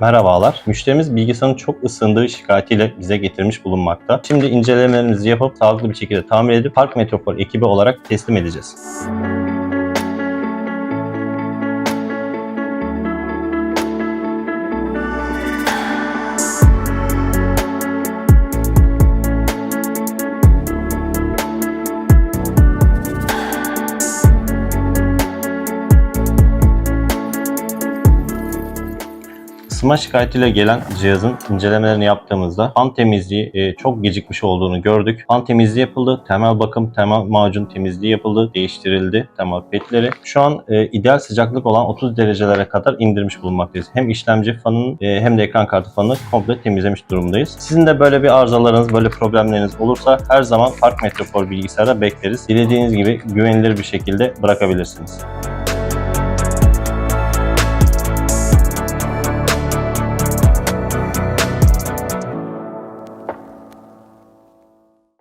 Merhabalar. Müşterimiz bilgisayarın çok ısındığı şikayetiyle bize getirmiş bulunmakta. Şimdi incelemelerimizi yapıp sağlıklı bir şekilde tamir edip Park Metropol ekibi olarak teslim edeceğiz. Isınma şikayetiyle gelen cihazın incelemelerini yaptığımızda fan temizliği e, çok gecikmiş olduğunu gördük. Fan temizliği yapıldı, temel bakım, temel macun temizliği yapıldı, değiştirildi temel petleri. Şu an e, ideal sıcaklık olan 30 derecelere kadar indirmiş bulunmaktayız. Hem işlemci fanının e, hem de ekran kartı fanını komple temizlemiş durumdayız. Sizin de böyle bir arızalarınız, böyle problemleriniz olursa her zaman Park Metropol bilgisayarda bekleriz. Dilediğiniz gibi güvenilir bir şekilde bırakabilirsiniz.